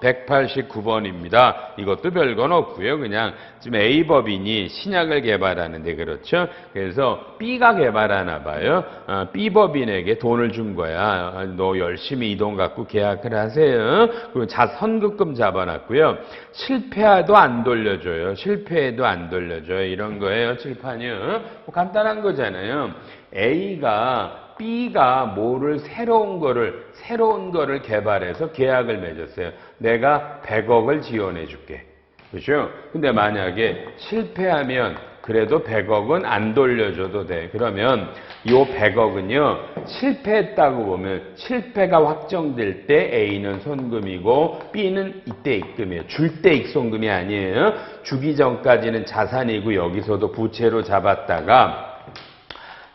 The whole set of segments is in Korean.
189번입니다. 이것도 별건 없고요. 그냥 지금 A법인이 신약을 개발하는데 그렇죠. 그래서 B가 개발하나 봐요. 아, B법인에게 돈을 준 거야. 아, 너 열심히 이 돈 갖고 계약을 하세요. 그리고 자 선급금 잡아놨고요. 실패해도 안 돌려줘요. 실패해도 안 돌려줘요. 이런 거예요. 칠판이요. 뭐 간단한 거잖아요. A가 B가 뭐를 새로운 거를 새로운 거를 개발해서 계약을 맺었어요. 내가 100억을 지원해 줄게. 그렇죠? 근데 만약에 실패하면 그래도 100억은 안 돌려줘도 돼. 그러면 요 100억은요, 실패했다고 보면 실패가 확정될 때 A는 손금이고 B는 이때 입금이에요. 줄때 입손금이 아니에요. 주기 전까지는 자산이고 여기서도 부채로 잡았다가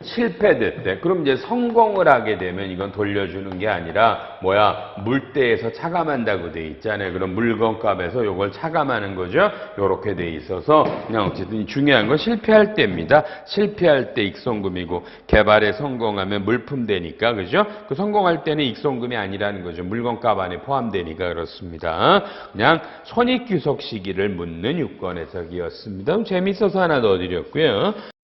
실패됐대. 그럼 이제 성공을 하게 되면 이건 돌려주는 게 아니라 뭐야 물때에서 차감한다고 돼 있잖아요. 그럼 물건값에서 요걸 차감하는 거죠. 요렇게 돼 있어서 그냥 어쨌든 중요한 건 실패할 때입니다. 실패할 때 익손금이고 개발에 성공하면 물품 되니까 그죠? 그 성공할 때는 익손금이 아니라는 거죠. 물건값 안에 포함되니까 그렇습니다. 그냥 손익귀속 시기를 묻는 유권 해석이었습니다. 재밌어서 하나 더 드렸고요.